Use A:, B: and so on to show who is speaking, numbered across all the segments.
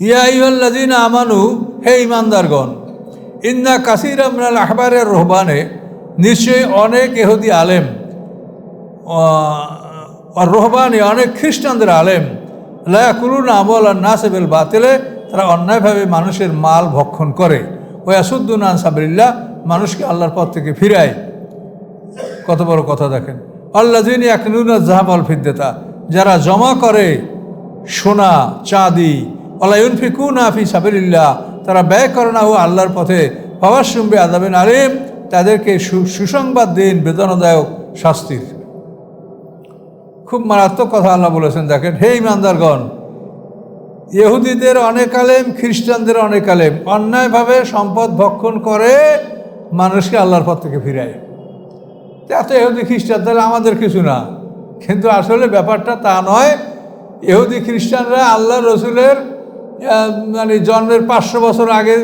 A: ইয়াইল্লাদিন আমানু, হে ইমানদারগণ ইন্না কাসির আমরাল আহবারের রহবানে নিশ্চয়ই অনেক এহুদি আলেম রহবানি অনেক খ্রিস্টানদের আলেম লায়াকুলুন আমল আর নাসেবেল বাতিলে, তারা অন্যায়ভাবে মানুষের মাল ভক্ষণ করে। ওই আসুদ্দুন আনসাবিল্লা মানুষকে আল্লাহর পথ থেকে ফিরায়। কত বড় কথা দেখেন। আল্লাদিন একনুন জাহাবাল ফিদ্দেতা যারা জমা করে সোনা, চাঁদি আল্লাহ ফিকুন আফি সাবিল্লাহ তারা ব্যয় করে না ও আল্লাহর পথে। বাবার শুনবে আদাবেন আলিম, তাদেরকে সুসংবাদ দিন, বেদনাদায়ক শাস্তির। খুব মারাত্মক কথা আল্লাহ বলেছেন, দেখেন, হে ইমানদারগণ, ইহুদিদের অনেক আলেম, খ্রিস্টানদের অনেক আলেম, অন্যায়ভাবে সম্পদ ভক্ষণ করে মানুষকে আল্লাহর পথ থেকে ফিরায়। এত ইহুদি খ্রিস্টান, তাহলে আমাদের কিছু না। কিন্তু আসলে ব্যাপারটা তা নয়, ইহুদি খ্রিস্টানরা আল্লাহ রসুলের মানে জন্মের পাঁচশো বছর আগে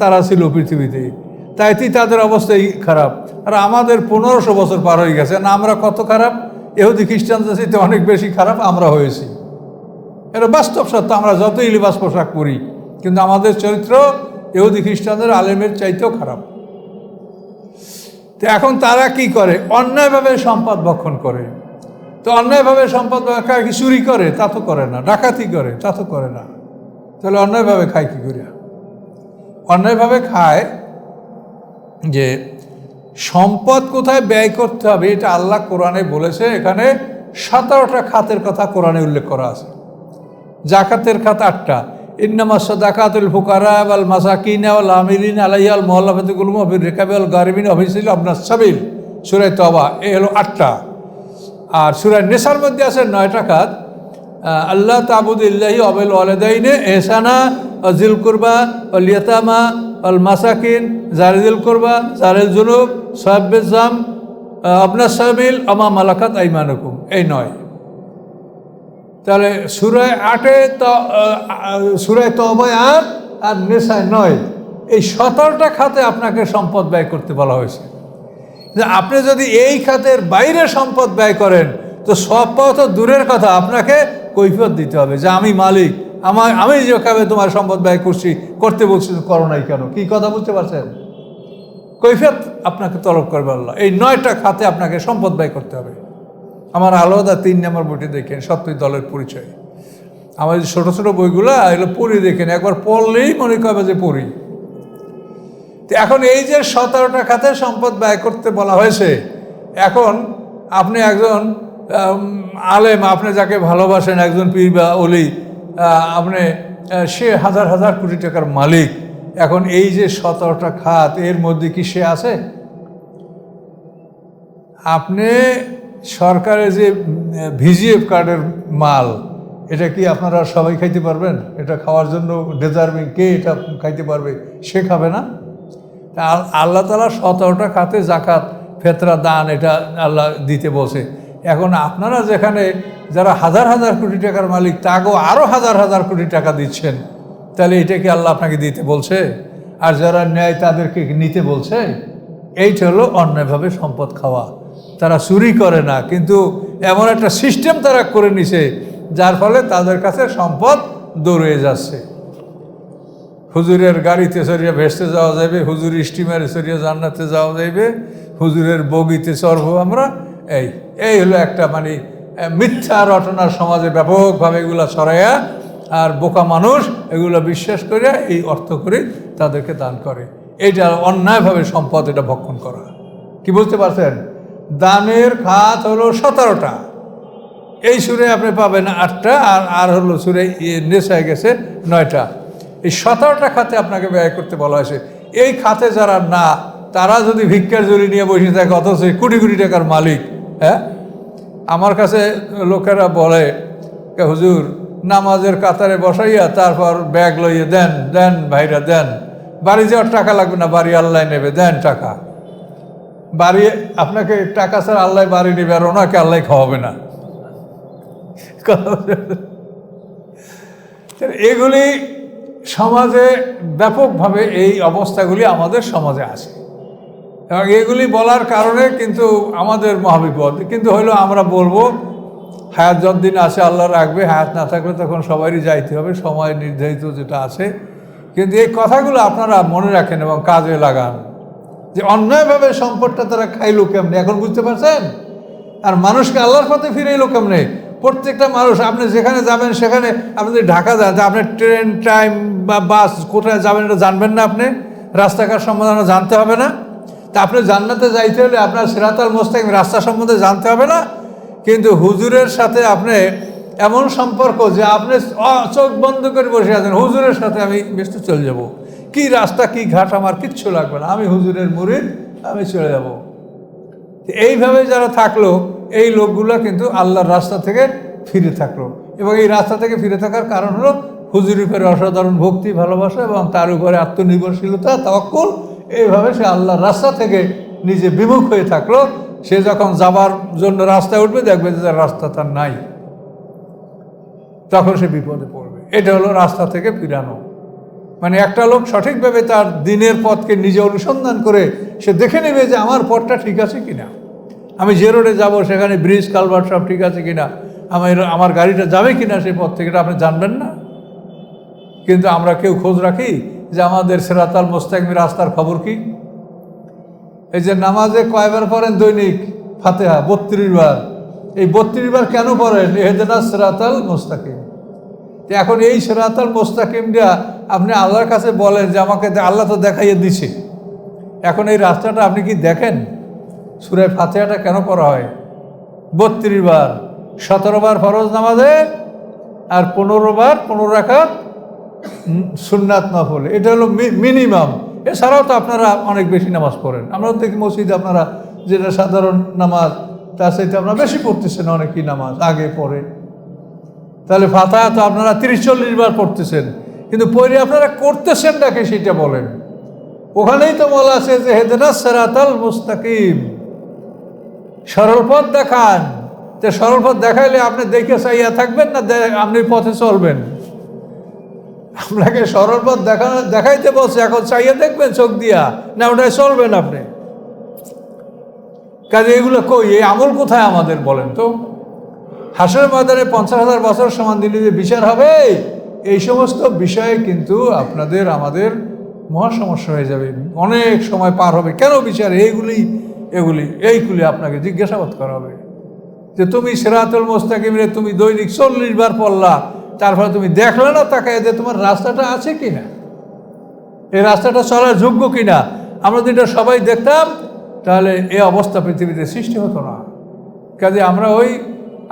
A: তারা ছিল পৃথিবীতে। তাইতেই তাদের অবস্থাই খারাপ। আর আমাদের পনেরোশো বছর পার হয়ে গেছে, না আমরা কত খারাপ? এহুদি খ্রিস্টানদের চাইতে অনেক বেশি খারাপ, আমরা হয়েছি। এটা বাস্তব সত্য, আমরা যতই লিবাস পোশাক পরি, কিন্তু আমাদের চরিত্র এহুদি খ্রিস্টানদের আলেমের চাইতেও খারাপ। তো এখন তারা কি করে? অন্যায়ভাবে সম্পদ ভক্ষণ করে। তো অন্যায়ভাবে সম্পদ কি চুরি করে? তা তো করে না। ডাকাতি করে? তা তো করে না। তাহলে অন্যায়ভাবে খায় কী করে অন্যায়ভাবে খায় যে সম্পদ কোথায় ব্যয় করতে হবে, এটা আল্লাহ কোরআনে বলেছে। এখানে সতেরোটা খাতের কথা কোরআনে উল্লেখ করা আছে। জাকাতের খাত আটটা। ইন্নামা সদাকাতুল ফুকারা আল মাসাকিন আল আমিলিন আলাইয়াল মোহাল্লাফাতুল মফির রেকাবিল গারিবিন অফিসিল আপনার সাবিল। সুরাই তবা এ হলো আটটা। আর সুরায় নেশার মধ্যে আছে নয়টা খাত। আল্লাহ তাবুদ ইল্লাহি অবেল ওয়ালেদাইনে এহসানা জিল কুরবা অল ইয়তামা অল মাসাকিন জারিদুল কুরবা জারিল জুনুব সাহেবাম আপনার সাবিল আমা মালাকাত আইমানুকুম। এই নয়। তাহলে সুরায় আটে সুরায় তবায় আট আর নেশায় নয়। এই সতেরোটা খাতে আপনাকে সম্পদ ব্যয় করতে বলা হয়েছে। যে আপনি যদি এই খাতের বাইরে সম্পদ ব্যয় করেন তো সব পাওয়া তো দূরের কথা, আপনাকে কৈফিয়ত দিতে হবে যে আমি মালিক, আমার, আমি যেভাবে তোমার সম্পদ ব্যয় করছি, করতে বলছি করো নাই কেন? কি কথা বুঝতে পারছেন? কৈফিয়ত আপনাকে তলব করবে আল্লাহ। এই নয়টা খাতে আপনাকে সম্পদ ব্যয় করতে হবে। আমার আলাদা তিন নম্বর বইটি দেখেন সত্যই দলের পরিচয়। আমার যে ছোটো ছোটো বইগুলো, এগুলো পড়ি দেখেন, একবার পড়লেই মনে করবে যে পড়ি। তো এখন এই যে সতেরোটা খাতে সম্পদ ব্যয় করতে বলা হয়েছে, এখন আপনি একজন আলেম, আপনি যাকে ভালোবাসেন, একজন পীর বা অলি আপনি সে হাজার হাজার কোটি টাকার মালিক। এখন এই যে সতেরোটা খাত, এর মধ্যে কি সে আছে? আপনি সরকারের যে ভিজিএফ কার্ডের মাল, এটা কি আপনারা সবাই খাইতে পারবেন? এটা খাওয়ার জন্য ডিজার্ভিং কে এটা খাইতে পারবে? সে খাবে না। আল্লাহ তালা সতেরোটা খাতে জাকাত, ফেতরা, দান এটা আল্লাহ দিতে বসে এখন আপনারা যেখানে যারা হাজার হাজার কোটি টাকার মালিক তাকেও আরও হাজার হাজার কোটি টাকা দিচ্ছেন, তাহলে এটা কি আল্লাহ আপনাকে দিতে বলছে? আর যারা ন্যায় তাদেরকে নিতে বলছে? এইটা হলো অন্যায়ভাবে সম্পদ খাওয়া। তারা চুরি করে না, কিন্তু এমন একটা সিস্টেম তারা করে নিছে, যার ফলে তাদের কাছে সম্পদ দৌড়ে যাচ্ছে। হুজুরের গাড়িতে সরিয়ে ভেসতে যাওয়া যাবে হুজুর স্টিমারে সরিয়ে জান্নাতে যাওয়া যাইবে, হুজুরের বগিতে চড়বো আমরা এই এই হলো একটা মানে মিথ্যা রটনার সমাজে ব্যাপকভাবে এগুলো ছড়াইয়া আর বোকা মানুষ এগুলো বিশ্বাস করে এই অর্থ করে তাদেরকে দান করে। এইটা অন্যায়ভাবে সম্পদ এটা ভক্ষণ করা। কি বুঝতে পারছেন? দানের খাত হলো সতেরোটা। এই সুরে আপনি পাবেন আটটা আর আর হলো সুরে নেশায় গেছে নয়টা। এই সতেরোটা খাতে আপনাকে ব্যয় করতে বলা হয়েছে। এই খাতে যারা না, তারা যদি ভিক্ষার জুড়ি নিয়ে বসে থাকে, অথচ কোটি কোটি টাকার মালিক হ্যাঁ? আমার কাছে লোকেরা বলে হুজুর, নামাজের কাতারে বসাইয়া তারপর ব্যাগ লইয়ে দেন দেন ভাইরা, দেন। বাড়ি যাওয়ার টাকা লাগবে না, বাড়ি আল্লাহ নেবে, দেন টাকা। বাড়ি, আপনাকে টাকা ছাড়া আল্লাহ বাড়ি নেবে আর ওনাকে আল্লাহ খাওয়াবে না। এগুলি সমাজে ব্যাপকভাবে এই অবস্থাগুলি আমাদের সমাজে আছে এবং এগুলি বলার কারণে কিন্তু আমাদের মহাবিপদ। কিন্তু হইল আমরা বলব, হায়াত যতদিন আসে আল্লাহ রাখবে, হায়াত না থাকলে তখন সবারই যাইতে হবে, সময় নির্ধারিত যেটা আছে। কিন্তু এই কথাগুলো আপনারা মনে রাখেন এবং কাজে লাগান। যে অন্যায়ভাবে সম্পদটা তারা খাইলো কেমনে? এখন বুঝতে পারছেন? আর মানুষকে আল্লাহর পথে ফিরে এলো কেমনে? প্রত্যেকটা মানুষ, আপনি যেখানে যাবেন, সেখানে আপনি যদি ঢাকা যান, তা আপনি ট্রেন, টাইম বা বাস কোথায় যাবেন এটা জানবেন না আপনি? রাস্তাঘাট সম্বন্ধে জানতে হবে না? তা আপনি জান্নাতে যাইতে হলে আপনার সিরাতাল মোস্তাকিম রাস্তা সম্বন্ধে জানতে হবে না। কিন্তু হুজুরের সাথে আপনি এমন সম্পর্ক যে আপনি চোখ বন্ধ করে বসে আছেন, হুজুরের সাথে আমি বেশি চলে যাব। কি রাস্তা, কি ঘাট আমার কিচ্ছু লাগবে না। আমি হুজুরের মুরিদ, আমি চলে যাব। এইভাবে যারা থাকল, এই লোকগুলো কিন্তু আল্লাহর রাস্তা থেকে ফিরে থাকল। এবং এই রাস্তা থেকে ফিরে থাকার কারণ হলো হুজুর উপরে অসাধারণ ভক্তি, ভালোবাসা এবং তার উপরে আত্মনির্ভরশীলতা, তওয়াক্কুল এইভাবে সে আল্লাহর রাস্তা থেকে নিজে বিমুখ হয়ে থাকল। সে যখন যাবার জন্য রাস্তায় উঠবে, দেখবে যে তার রাস্তা তার নাই। তখন সে বিপদে পড়বে। এটা হলো রাস্তা থেকে ফিরানো। মানে একটা লোক সঠিকভাবে তার দিনের পথকে নিজে অনুসন্ধান করে সে দেখে নেবে যে আমার পথটা ঠিক আছে কিনা। আমি যে রোডে যাব, সেখানে ব্রিজ কালভার্ট সব ঠিক আছে কিনা? আমার আমার গাড়িটা যাবে কিনা সেই পথ থেকে? আপনি জানবেন না। কিন্তু আমরা কেউ খোঁজ রাখি যে আমাদের সেরাতাল মোস্তাকমি রাস্তার খবর কি? এই যে নামাজে কয়বার পড়েন দৈনিক? ফাতেহা, বত্রিশ বার। এই বত্রিশ বার কেন পড়েন? এহেদেনা সেরাতাল মোস্তাকিম। তো এখন এই সেরাতাল মোস্তাকিমটা আপনি আল্লাহর কাছে বলেন যে আমাকে আল্লাহ তো দেখাইয়ে দিছে। এখন এই রাস্তাটা আপনি কি দেখেন? সুরায় ফাতেহাটা কেন করা হয়? বত্রিশ বার। সতেরো বার ফরজ নামাজে আর পনেরো বার পনেরো রাখা সুন্নাত নফল। এটা হলো মিনিমাম। এছাড়াও তো আপনারা অনেক বেশি নামাজ পড়েন। আমরা দেখি মসজিদে আপনারা যেটা সাধারণ নামাজ, তার সাথে আপনারা বেশি পড়তেছেন অনেকই নামাজ, আগে পড়ে তাহলে ফাতা তো আপনারা তিরিশ চল্লিশ বার পড়তেছেন। কিন্তু পরে আপনারা করতেছেন নাকি সেটা বলেন। ওখানেই তো বলা আছে যে হেদেনা সেরাতাল মুস্তাকিম। সরল পথ দেখান। যে সরল পথ দেখাইলে আপনি দেখে চাইয়া থাকবেন না আপনি পথে চলবেন। আপনাকে সরল পথ দেখানো দেখাইতে বলছে, এখন চাইয়া দেখবেন চোখ দিয়া। না, ওটাই চলবেন আপনি। কাজে এগুলো কই, এই আমল কোথায় আমাদের বলেন তো? হাসের ময়দানে পঞ্চাশ হাজার বছর সমান দিলে যে বিচার হবে, এই সমস্ত বিষয়ে কিন্তু আপনাদের, আমাদের মহা সমস্যা হয়ে যাবে। অনেক সময় পার হবে। কেন বিচার? এইগুলি, এগুলি, এইগুলি আপনাকে জিজ্ঞাসাবাদ করা হবে। যে তুমি সেরাতুল মোস্তাকিমরে তুমি দৈনিক চল্লিশ বার পড়লা তারপরে তুমি দেখলে না তাকে যে তোমার রাস্তাটা আছে কি না এই রাস্তাটা চলার যোগ্য কিনা? আমরা যদি সবাই দেখতাম, তাহলে এই অবস্থা পৃথিবীতে সৃষ্টি হতো না। কাজে আমরা ওই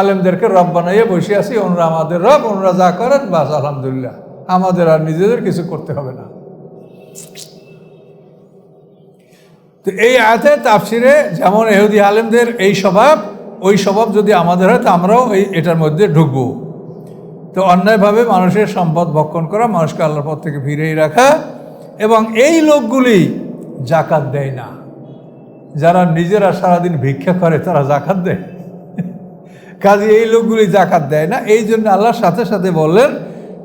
A: আলেমদেরকে রব বানাইয়ে বসে আছি, ওনারা আমাদের রব, ওনারা যা করেন, বাস আলহামদুলিল্লাহ। আমাদের আর নিজেদের কিছু করতে হবে না। তো এই আয়াতে তাফসিরে যেমন এহুদি আলেমদের এই স্বভাব, ওই স্বভাব যদি আমাদের হয়, তো আমরাও এই এটার মধ্যে ঢুকবো। তো অন্যায়ভাবে মানুষের সম্পদ ভক্ষণ করা, মানুষকে আল্লাহর পথ থেকে ফিরেই রাখা এবং এই লোকগুলি জাকাত দেয় না। যারা নিজেরা সারাদিন ভিক্ষা করে, তারা জাকাত দেয়। কাজে এই লোকগুলি জাকাত দেয় না। এই জন্য আল্লাহর সাথে সাথে বললেন,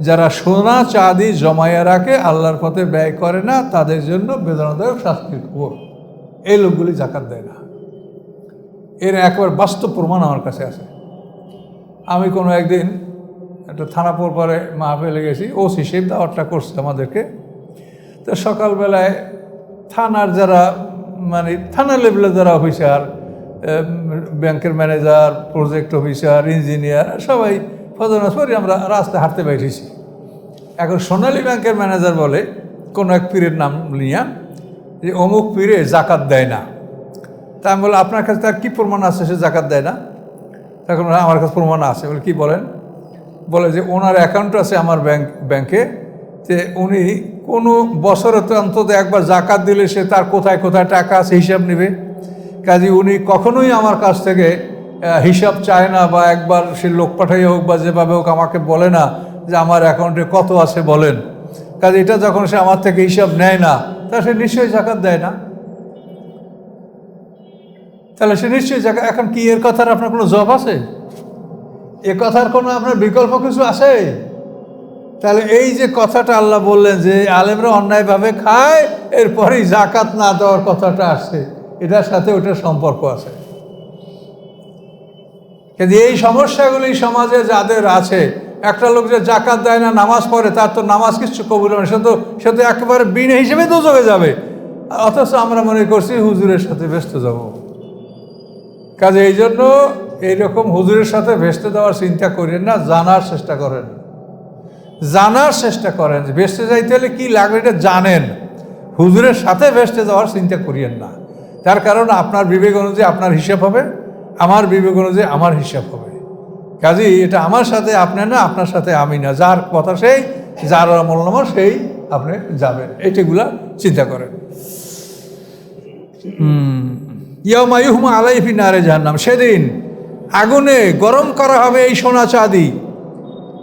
A: যারা সোনা, চাঁদি জমাইয়া রাখে, আল্লাহর পথে ব্যয় করে না, তাদের জন্য বেদনাদায়ক শাস্তির খবর এই লোকগুলি জাকাত দেয় না। এর একবার বাস্তব প্রমাণ আমার কাছে আছে। আমি কোনো একদিন একটা থানা পরে মাহফিলে গেছি ও শিশির দাওয়াতটা করছে আমাদেরকে। তো সকালবেলায় থানার যারা মানে থানা লেভেলে যারা অফিসার ব্যাংকের ম্যানেজার, প্রজেক্ট অফিসার, ইঞ্জিনিয়ার, সবাই ফজর সরি আমরা রাস্তায় হাঁটতে বাইরেছি এখন সোনালী ব্যাংকের ম্যানেজার বলে, কোনো এক পীরের নাম নিয়া যে অমুক পীরে জাকাত দেয় না। তা আমি বলে আপনার কাছে তার কী প্রমাণ আছে? সে জাকাত দেয় না? তখন আমার কাছে প্রমাণ আছে। বলে, কী বলেন? বলে যে ওনার অ্যাকাউন্ট আছে আমার ব্যাংক ব্যাংকে যে উনি কোনো বছরে তো অন্তত একবার জাকাত দিলে সে তার কোথায় কোথায় টাকা আছে হিসাব নেবে। কাজে উনি কখনোই আমার কাছ থেকে হিসাব চায় না বা একবার সে লোক পাঠাই হোক বা যেভাবে হোক আমাকে বলে না যে আমার অ্যাকাউন্টে কত আছে বলেন। কাজে এটা যখন সে আমার থেকে হিসাব নেয় না, তা সে নিশ্চয়ই জাকাত দেয় না। তাহলে সে নিশ্চয়ই জায়গা এখন কি এর কথার আপনার কোনো জব আছে? এ কথার কোনো আপনার বিকল্প কিছু আছে তাহলে এই যে কথাটা আল্লাহ বললেন যে, আলেমরা অন্যায়ভাবে খায়, এরপরেই জাকাত না দেওয়ার কথাটা আসছে এটার সাথে ওটার সম্পর্ক আছে। কিন্তু এই সমস্যাগুলি সমাজে যাদের আছে, একটা লোক যে জাকাত দেয় না, নামাজ পড়ে, তার তো নামাজ কিছু কবুল না। সে তো সে তো একেবারে বিন হিসেবে তো চলে যাবে। অথচ আমরা মনে করছি হুজুরের সাথে ব্যস্ত যাব। কাজে এই জন্য এইরকম হুজুরের সাথে ভেস্তে দেওয়ার চিন্তা করেন না, জানার চেষ্টা করেন। জানার চেষ্টা করেন। যে ভেস্তে যাইতে হলে কী লাগবে এটা জানেন। হুজুরের সাথে ভেস্তে যাওয়ার চিন্তা করিয়েন না। তার কারণ আপনার বিবেক অনুযায়ী আপনার হিসাব হবে, আমার বিবেক অনুযায়ী আমার হিসাব হবে। কাজেই এটা আমার সাথে আপনি না, আপনার সাথে আমি না। যার কথা সেই, যার আমলনামা সেই আপনি যাবেন। এইটাগুলা চিন্তা করেন। ইয়ামায়ুহম আলাইফি নারে জাহান্নাম। সেদিন আগুনে গরম করা হবে এই সোনা চাঁদি।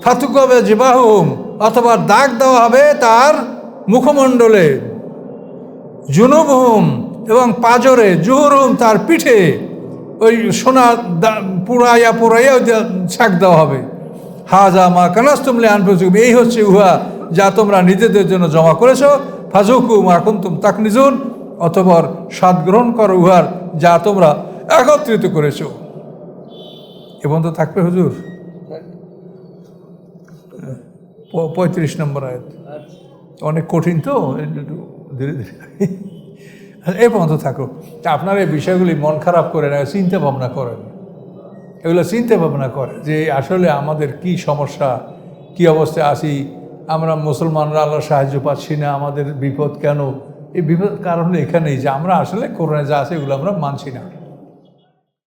A: ফাতুকবে জিবাহুম, অথবা দাগ দেওয়া হবে তার মুখমণ্ডলে। জুনুবহুম এবং পাজরে জুহুরুম তার পিঠে ওই সোনা ওই দা- ছাক দেওয়া হবে। হাজা মা কানাস তুমলে আনফুসুম এই হচ্ছে উহা যা তোমরা নিজেদের জন্য জমা করেছ। ফাজুকু মা কুন্তুম তাক নিজুন অতপর স্বাদ গ্রহণ করো উহার যা তোমরা একত্রিত করেছ। এবং তো থাকবে হুজুর? পঁয়ত্রিশ নম্বর আয়াত। অনেক কঠিন তো ধীরে ধীরে। এই পর্যন্ত থাকুক। তা আপনার এই বিষয়গুলি মন খারাপ করে না চিন্তা ভাবনা করেন। এগুলো চিন্তা ভাবনা করে যে আসলে আমাদের কি সমস্যা কি অবস্থায় আছি আমরা মুসলমানরা আল্লাহ সাহায্য পাচ্ছি না আমাদের বিপদ কেন? এই বিপদ কারণ এখানেই যে আমরা আসলে করোনা যা আছে এগুলো আমরা মানছি না।